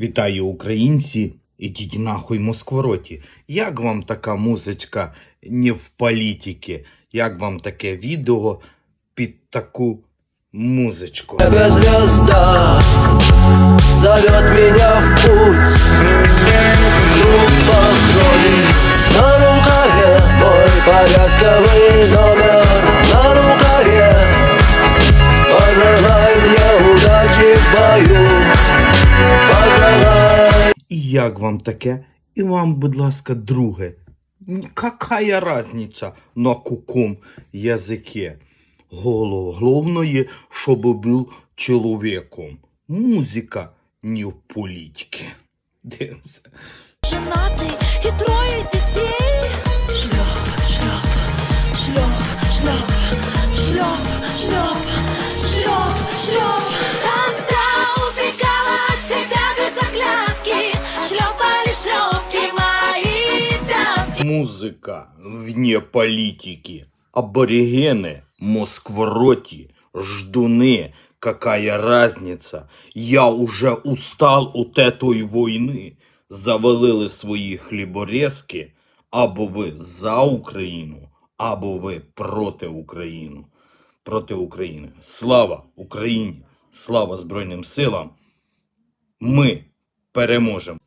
Вітаю українці, ідіть нахуй Москвороті. Як вам така музичка не в політики? Як вам таке відео під таку музичку? Небо звезда зовет меня в путь Друг постой на рукаве мой порядковый номер І як вам таке? І вам, будь ласка, друге. Какая разниця на каком язике? Голов головне, щоб був чоловіком. Музика не в политике. Дивимося. Музика вне політики. Аборигени, москвороті, ждуни. Какая разница? Я уже устал от этой войны. Завалили свої хліборезки. Або ви за Україну, або ви проти України. Проти України. Слава Україні! Слава Збройним силам! Ми переможемо!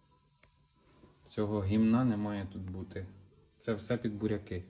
Цього гімна не має тут бути. Це все під буряки.